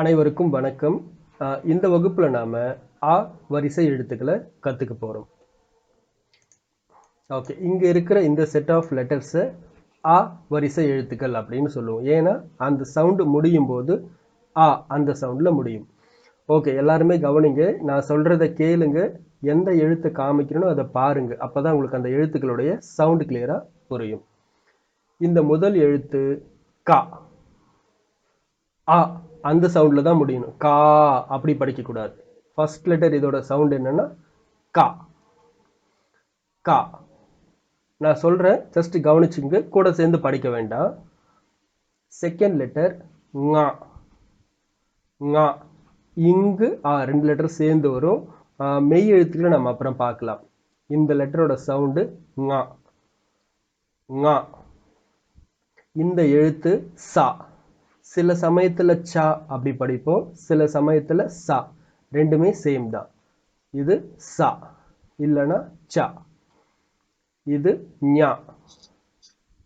அனைவருக்கும் வணக்கம். இந்த வகுப்புல நாம ஆ வரிசை எழுத்துக்களை கத்துக்க போறோம். ஓகே இங்க இருக்கிற இந்த செட் ஆஃப் லெட்டர்ஸை ஆ வரிசை எழுத்துக்கள் அப்படின்னு சொல்லுவோம். ஏன்னா அந்த சவுண்டு முடியும் போது ஆ அந்த சவுண்டில் முடியும். ஓகே எல்லாருமே கவனிங்க. நான் சொல்கிறத கேளுங்க. எந்த எழுத்தை காமிக்கிறனோ அதை பாருங்க. அப்பதான் உங்களுக்கு அந்த எழுத்துக்களுடைய சவுண்டு கிளியராக புரியும். இந்த முதல் எழுத்து கா. ஆ. அந்த சவுண்டில் தான் முடியணும். கா அப்படி படிக்கக்கூடாது ஃபர்ஸ்ட் லெட்டர் இதோட சவுண்ட் என்னன்னா கா. கா. நான் சொல்கிறேன் ஜஸ்ட் கவனிச்சுங்க கூட சேர்ந்து படிக்க வேண்டாம். செகண்ட் லெட்டர் ஙா. ஙா. இங்கு ஆ ரெண்டு லெட்டர் சேர்ந்து வரும். மெய் எழுத்துக்களை நம்ம அப்புறம் பார்க்கலாம். இந்த லெட்டரோட சவுண்டு ஙா. ஙா. இந்த எழுத்து சா. சில சமயத்தில் சா அப்படி படிப்போம். சில சமயத்தில் சா. ரெண்டுமே சேம் தான். இது சா. இல்லைன்னா சா. இது ஞா.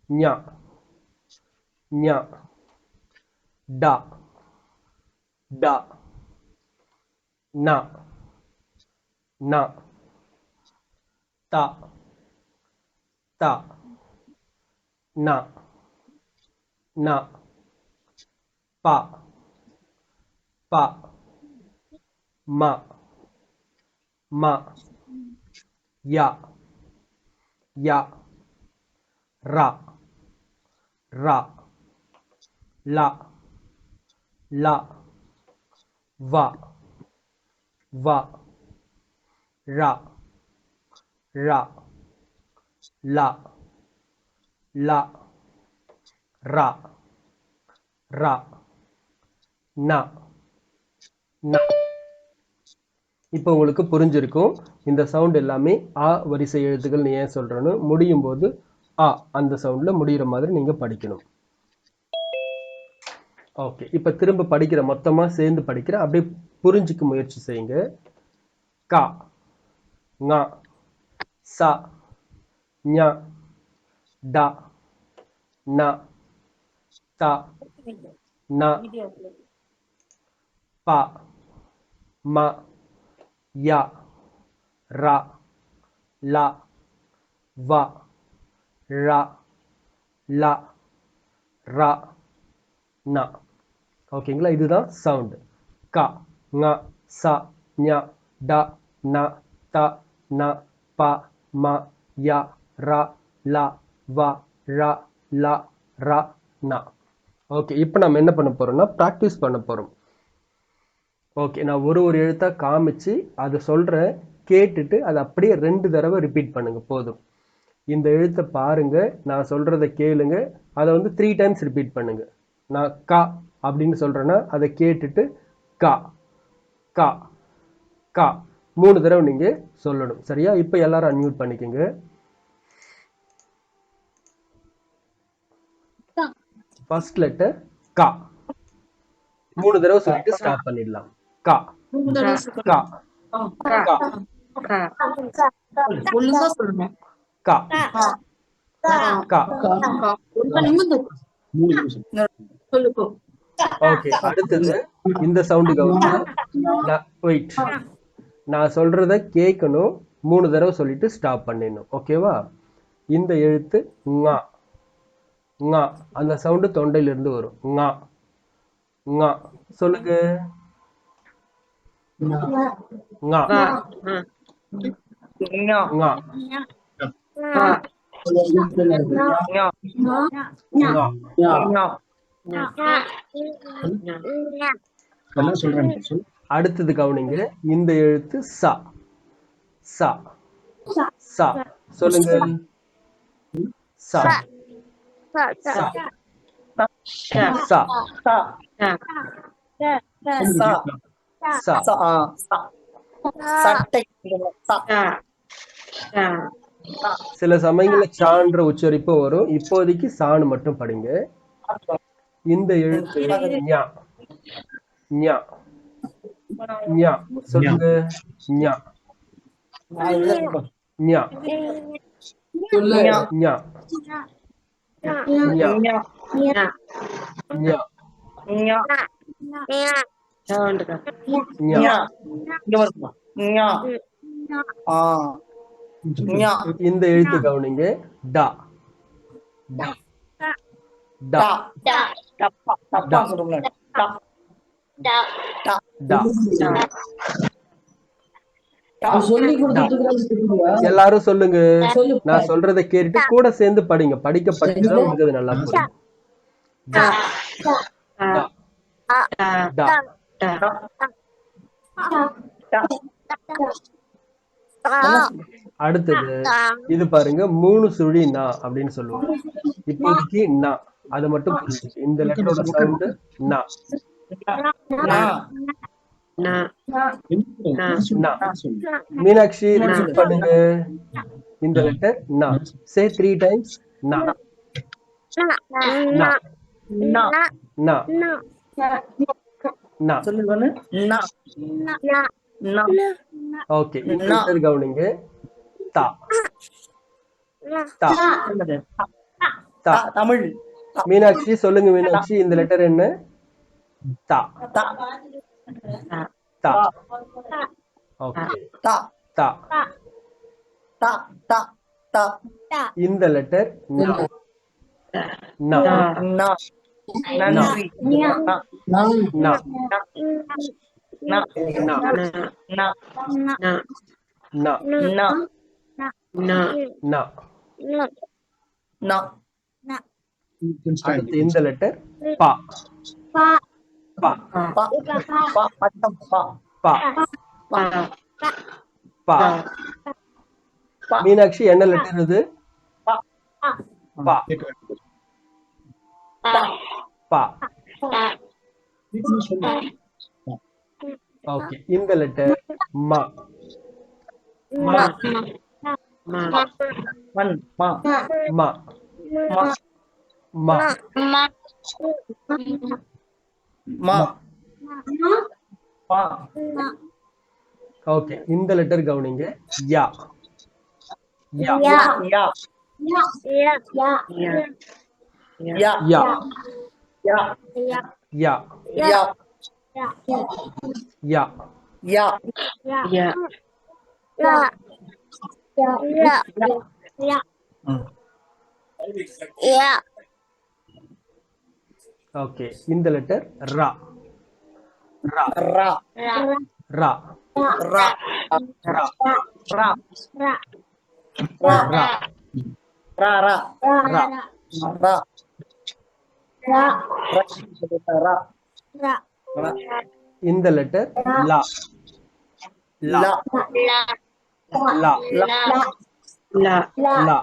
ஞா. ஞா. டா. டா. நா. நா. தா. தா. நா. நா. பா பா மா மா யா யா ரா ரா லா லா வா வா ரா ரா லா லா ரா ரா நா. நா. இப்போ உங்களுக்கு புரிஞ்சிருக்கும். இந்த சவுண்ட் எல்லாமே ஆ வரிசை எழுத்துக்கள் ஏன் சொல்றேன்னு. முடியும் போது ஆ அந்த சவுண்ட்ல முடிகிற மாதிரி நீங்க படிக்கணும். ஓகே இப்போ திரும்ப படிக்கிற மொத்தமா சேர்ந்து படிக்கிற அப்படியே புரிஞ்சுக்க முயற்சி செய்யுங்க. கா. ஙா. சா. ஞா. டா. நா. தா நா. ப ம ய ர ல வ ழ ல ர ந. ஓகேங்களா? இதுதான் சவுண்டு க ங ச ஞ ட ந த ந ப ம ய ர ல வ ர ல ர ந. ஓகே இப்போ நம்ம என்ன பண்ண போகிறோம்னா ப்ராக்டிஸ் பண்ண போகிறோம் ஓகே நான் ஒரு ஒரு எழுத்தா காமிச்சு அதை சொல்றேன் கேட்டுட்டு அதை அப்படியே ரெண்டு தடவை ரிப்பீட் பண்ணுங்க போதும். இந்த எழுத்தை பாருங்க நான் சொல்றதை கேளுங்க அதை வந்து த்ரீ டைம்ஸ் ரிப்பீட் பண்ணுங்க. நான் கா அப்படின்னு சொல்றேன்னா அதை கேட்டுட்டு கா கா கா. மூணு தடவை நீங்க சொல்லணும். சரியா? இப்போ எல்லாரும் அன்மியூட் பண்ணிக்கோங்க. ஃபர்ஸ்ட் லெட்டர் கா. மூணு தடவை சொல்லிட்டு ஸ்டார்ட் பண்ணிடலாம். கா கா கா ஒழுங்கா சொல்லணும் கா கா சொல்லுக்கோ ஓகே அடுத்தது இந்த சவுண்டு கவனிங்க. வெயிட் நான் சொல்றத கேட்கணும். மூணு தடவை சொல்லிட்டு ஸ்டாப் பண்ணிடணும். ஓகேவா இந்த எழுத்து ஙா ஙா அந்த சவுண்டு தொண்டையில இருந்து வரும். ஙா ஙா சொல்லுங்க. ஙா ஞா ஞா என்ன சொல்றேன் சொல் அடுத்தது கவனிங்க இந்த எழுத்து சா சா சா சொல்லுங்க சா சா சா சா சில சமயங்கள்ல சான்ற உச்சரிப்பு வரும் இப்போதைக்கு சாணு மட்டும் படிங்க இந்த எழுத்து ஞா ஞா ஞா சொல்லுங்க ஞா ஞா ஞா ஞா ஞா ஞா இந்த எழுத்து கவனிங்க டா டா எல்லாரும் சொல்லுங்க சொல்லு நான் சொல்றதை கேட்டுட்டு கூட சேர்ந்து படிங்க படிக்க படிக்கதான் உங்களுக்கு நல்லா புரியும் டா டா டா அடுத்தது இது பாருங்க மூணு சுழி நா அப்படின்னு சொல்லுவாங்க இப்போதைக்கு நா அது மட்டும் இந்த லெட்டரோட சவுண்ட் நா நா. நா மீனாட்சி பண்ணுங்க இந்த லெட்டர் நா சே த்ரீ டைம்ஸ் நா நா நா. நா. ஓகே கவனிங்க தா தா என்னது? தா தா. தமிழ் மீனாட்சி சொல்லுங்க மீனாட்சி இந்த லெட்டர் என்ன தா தா. தா ஓகே தா. தா தா. தா. தா. இந்த லெட்டர் நா நா நா. நன்றி நா. நா நா. நா. நா நா. நா நா. நா நா. அடுத்து இந்த லெட்டர் பா பா பா. பா. பட்டம் பா. பா பா. பா பா. மீனாட்சி என்ன லெட்டர் இது பா. பா ஓகே இந்த லெட்டர் மா மா. மண் மா. மா மா. மா மா. மா. ஓகே இந்த லெட்டர் கவனிங்க யா யா யா. யா. யா யா. யா யா. யா யா. யா யா. ஓகே இந்த லெட்டர் ரா ரா ரா. ரா ரா. ரா ரா. ரா ரா. ரா. ரா. ரா ரா. ரா. ரா. இந்த லெட்டர் லா லா லா. லா லா. லா லா.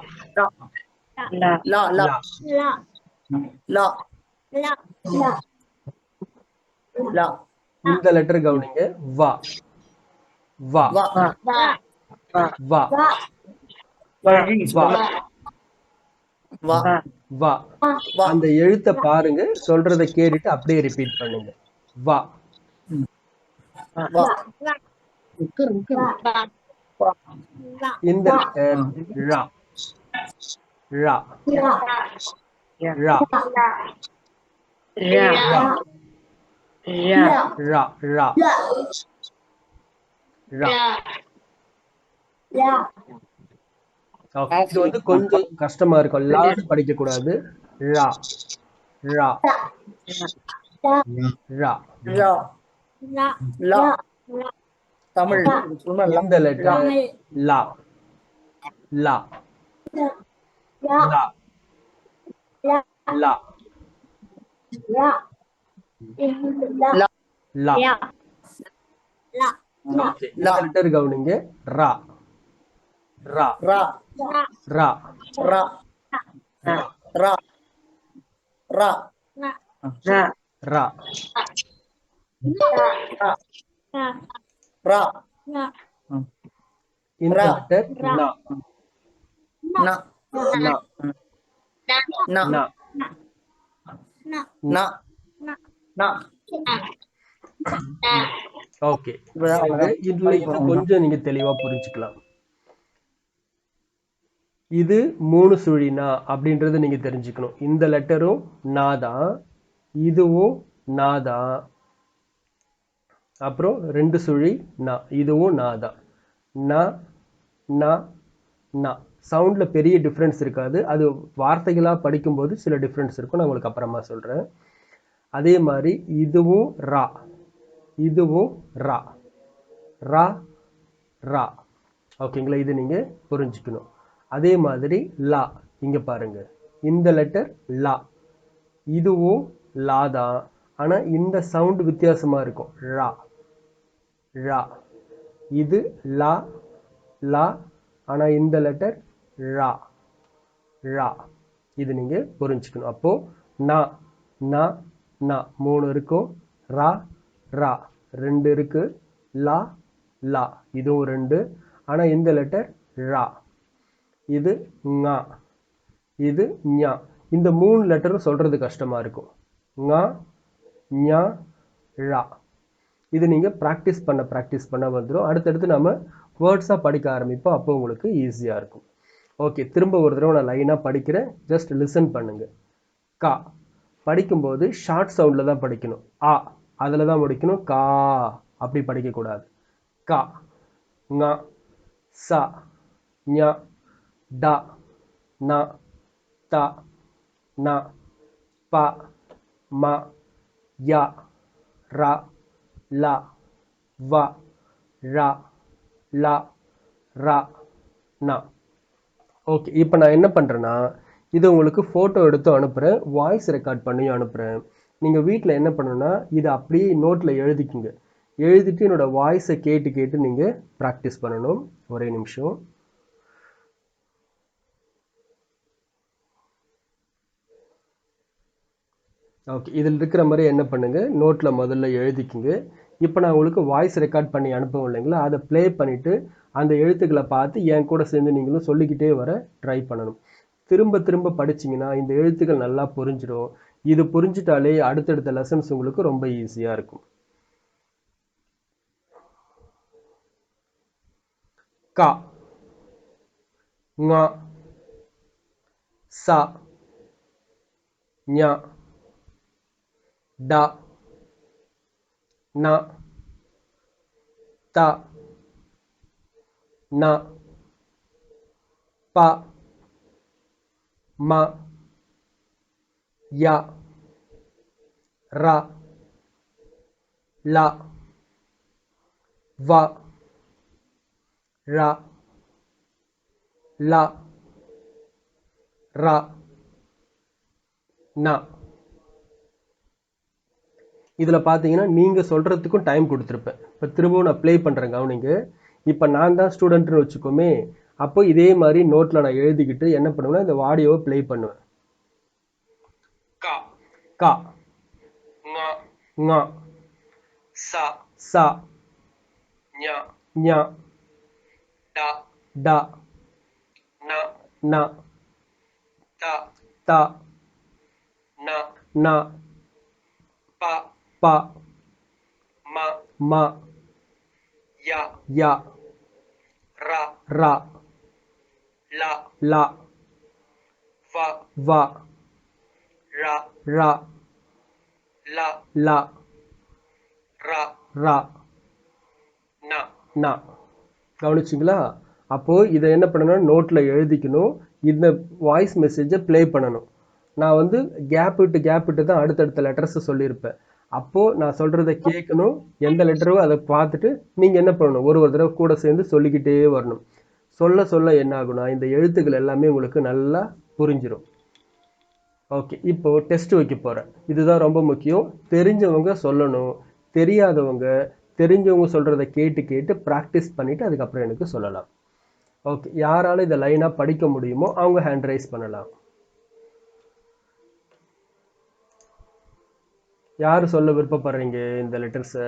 லா. லா. லா லா. லா. இந்த லெட்டர் கவனிங்க வா வா வா. வா. வா வா. வா. வா. அந்த எழுத்தை பாருங்க சொல்றதை கேட்டுட்டு அப்படியே ரிப்பீட் பண்ணுங்க. வா. இந்த ரா ரா ரா ரா ரா ரா Okay. இது வந்து கொஞ்சம் கஷ்டமா இருக்கும் லான்னு படிக்க கூடாது ரா ரா ரா லா. லா. தமிழ் சொன்னா லா. இந்த லெட்டர் லா லா லா லா லா. லா லெட்டர் கவனிங்க ரா ரா ரா. ரா ரா. ரா. ரா. ரா ரா. இந்த ரா. லெட்டர் நா நா. நா நா. நா நா. நா. ஓகே இதுல கொஞ்சம் நீங்க தெளிவா புரிஞ்சுக்கலாம் இது மூணு சுழினா அப்படின்றத நீங்க தெரிஞ்சுக்கணும். இந்த லெட்டரும் நா தான் இதுவும் நா தான் அப்புறம் ரெண்டு சுழி நா இதுவும் நா தான். ந ந ந. சவுண்டில் பெரிய டிஃப்ரென்ஸ் இருக்காது. அது வார்த்தைகளாக படிக்கும்போது சில டிஃப்ரென்ஸ் இருக்கும். நான் உங்களுக்கு அப்புறமா சொல்கிறேன் அதே மாதிரி இதுவும் ரா இதுவும் ரா. ரா ரா. ஓகேங்களா? இது நீங்கள் புரிஞ்சுக்கணும். அதே மாதிரி லா. இங்கே பாருங்க. இந்த லெட்டர் லா. இதுவும் லா தான். ஆனால் இந்த சவுண்ட் வித்தியாசமாக இருக்கும். ரா. ரா. இது லா. லா. ஆனால் இந்த லெட்டர் ரா. ரா. இது நீங்கள் புரிஞ்சுக்கணும். அப்போது நா நா நா. மூணு இருக்கும். ரா ரா. ரெண்டு இருக்கு. லா லா. இதுவும் ரெண்டு. ஆனால் இந்த லெட்டர் ரா. இது ஙா. இது ஞா. இந்த மூணு லெட்டரும் சொல்கிறது கஷ்டமாக இருக்கும். ஙா ஞா ழ. இது நீங்கள் ப்ராக்டிஸ் பண்ண ப்ராக்டிஸ் பண்ண வந்துடும் அடுத்தடுத்து நம்ம வேர்ட்ஸாக படிக்க ஆரம்பிப்போம். அப்போ உங்களுக்கு ஈஸியாக இருக்கும். ஓகே திரும்ப ஒரு தடவை நான் லைனாக படிக்கிறேன். ஜஸ்ட் லிசன் பண்ணுங்க. கா. படிக்கும்போது ஷார்ட் சவுண்டில் தான் படிக்கணும். ஆ அதில் தான் முடிக்கணும். கா. அப்படி படிக்கக்கூடாது. கா. ங. ச. ஞ. ட நா த ந ப ம ய ர ல வ ர ல ர ந ஓகே இப்போ நான் என்ன பண்ணுறேன்னா இது உங்களுக்கு ஃபோட்டோ எடுத்து அனுப்புகிறேன் வாய்ஸ் ரெக்கார்ட் பண்ணியும் அனுப்புகிறேன் நீங்கள் வீட்டில் என்ன பண்ணணும்னா இதை அப்படியே நோட்டில் எழுதிக்குங்க. எழுதிட்டு என்னோட வாய்ஸை கேட்டு கேட்டு நீங்கள் ப்ராக்டிஸ் பண்ணணும். ஒரே நிமிஷம். ஓகே இதில் இருக்கிற மாதிரி என்ன பண்ணுங்கள் நோட்டில் முதல்ல எழுதிக்குங்க. இப்போ நான் உங்களுக்கு வாய்ஸ் ரெக்கார்ட் பண்ணி அனுப்புவோம் இல்லைங்களா? அதை ப்ளே பண்ணிவிட்டு அந்த எழுத்துக்களை பார்த்து என் கூட சேர்ந்து நீங்களும் சொல்லிக்கிட்டே வர ட்ரை பண்ணணும். திரும்ப திரும்ப படிச்சிங்கன்னா இந்த எழுத்துக்கள் நல்லா புரிஞ்சிடும். இது புரிஞ்சிட்டாலே அடுத்தடுத்த லெசன்ஸ் உங்களுக்கு ரொம்ப ஈஸியாக இருக்கும். கா ங சா ஞா ட ந த ந ப ம ய ர ல வ ர ல ர ந இதில் பார்த்தீங்கன்னா நீங்கள் சொல்கிறதுக்கும் டைம் கொடுத்துருப்பேன். இப்போ திரும்பவும் நான் ப்ளே பண்ணுறேன் கவனிங்க. இப்போ நான் தான் ஸ்டூடெண்ட்னு வச்சுக்கோமே அப்போ இதே மாதிரி நோட்டில் நான் எழுதிக்கிட்டு என்ன பண்ணுவேன்னா இந்த ஆடியோவை ப்ளே பண்ணுவேன். கா கா. ங. ச ச. ஞ ஞ. ட ட. ந ந. த த. ந ந. ப ம ம ய ய ர ர ல ல வ வ ர ர ல ல ர ர ந. ந. கவனிச்சிங்களா? அப்போது இதை என்ன பண்ணணும்? நோட்டில் எழுதிக்கணும். இந்த வாய்ஸ் மெசேஜை ப்ளே பண்ணணும். நான் வந்து கேப் விட்டு கேப் விட்டு தான் அடுத்தடுத்த லெட்டர்ஸை சொல்லியிருப்பேன். அப்போது நான் சொல்கிறத கேட்கணும். எந்த லெட்டரோ அதை பார்த்துட்டு நீங்கள் என்ன பண்ணணும்? ஒரு ஒரு தடவை கூட சேர்ந்து சொல்லிக்கிட்டே வரணும். சொல்ல சொல்ல என்ன ஆகும்னா இந்த எழுத்துக்கள் எல்லாமே உங்களுக்கு நல்லா புரிஞ்சிடும் ஓகே இப்போ டெஸ்ட் வைக்க போகிறேன் இதுதான் ரொம்ப முக்கியம். தெரிஞ்சவங்க சொல்லணும். தெரியாதவங்க தெரிஞ்சவங்க சொல்கிறத கேட்டு கேட்டு ப்ராக்டிஸ் பண்ணிவிட்டு அதுக்கப்புறம் எனக்கு சொல்லலாம். ஓகே யாரால இதை லைனாக படிக்க முடியுமோ அவங்க ஹேண்ட் ரைஸ் பண்ணலாம். யார் சொல்ல விருப்பப்படுறீங்க இந்த லெட்டர்ஸை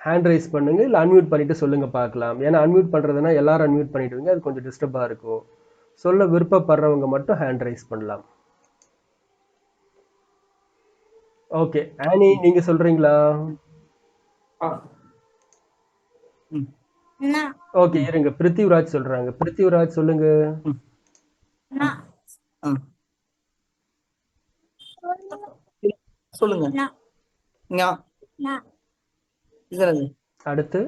ஹேண்ட் ரைஸ் பண்ணுங்க இல்லை அன்மியூட் பண்ணிட்டு சொல்லுங்க பார்க்கலாம். ஏன்னா அன்மியூட் பண்ணுறதுனா எல்லாரும் அன்மியூட் பண்ணிடுவீங்க அது கொஞ்சம் டிஸ்டர்பாக இருக்கும். சொல்ல விருப்பப்படுறவங்க மட்டும் ஹேண்ட் ரைஸ் பண்ணலாம். ஓகே ஆனி நீங்க சொல்றீங்களா? ந ஓகே இருங்க. பிருத்திவிராஜ் சொல்றாங்க. பிருத்திவிராஜ் சொல்லுங்க. சொல்லுங்க. ந. ஞா நா. இது என்னது அடுத்து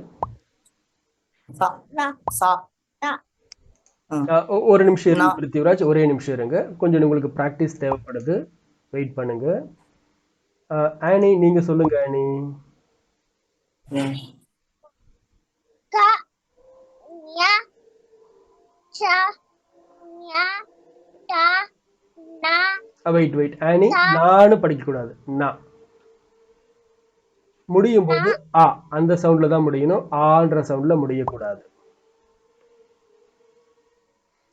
ஒரு நிமிஷம் இருங்க பிருத்திவிராஜ். ஒரே நிமிஷம் இருங்க. கொஞ்சம் உங்களுக்கு ப்ராக்டிஸ் தேவைப்படுது. வெயிட் பண்ணுங்க. ஆனி நீங்க சொல்லுங்க ஆனி. ஞா. சா. ஞா. டா. நா வெயிட் வெயிட் ஆனி நானு படிக்கக்கூடாது. நான் முடியும் போது ஆ அந்த சவுண்ட்ல தான் முடியணும். ஆன்ற சவுண்ட்ல முடியக்கூடாது.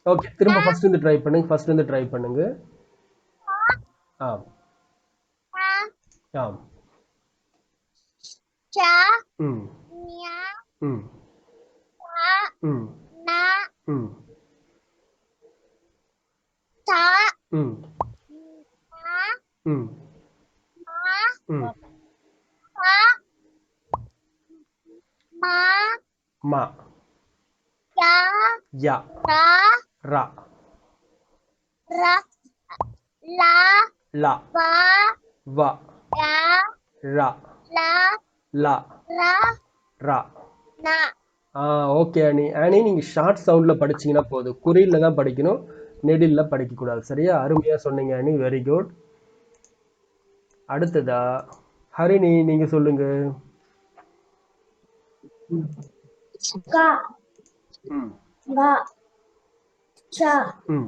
ஓகே திரும்ப ஃபர்ஸ்ட் இருந்து ட்ரை பண்ணுங்க. ஃபர்ஸ்ட் இருந்து ட்ரை பண்ணுங்க. ஆம். ஆ ஆம். சா ம். ஞா ம். டா ம். நா ம். தா ம். ம். மா. ம். யா. யா. ரா. ரா. ரா லா. லா. வா. வா யா ரா. லா. லா. ரா. ரா. நா ஆ ஓகே அனி. அனி நீங்கள் ஷார்ட் சவுண்டில் படிச்சீங்கன்னா போதும். குறியில் தான் படிக்கணும். நெடிலில் படிக்கக்கூடாது. சரியா? அருமையாக சொன்னீங்க அனி. வெரி குட் அடுத்ததா? ஹரிணி நீங்கள் சொல்லுங்க. கா. ம். கா. சா. ம்.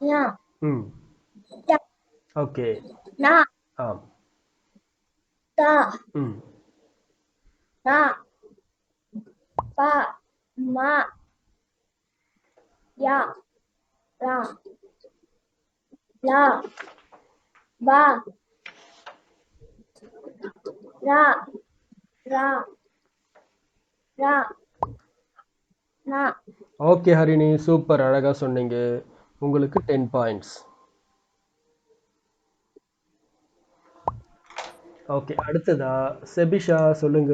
ஞா ம். டா ஓகே. நா. ஆம். தா. ம். நா. பா. மா. யா. ரா லா வா. ரா ரா ரா நா ஓகே ஹரிணி சூப்பர். அழகா சொன்னீங்க. உங்களுக்கு டென் பாயிண்ட்ஸ் ஓகே அடுத்ததா செபிஷா சொல்லுங்க.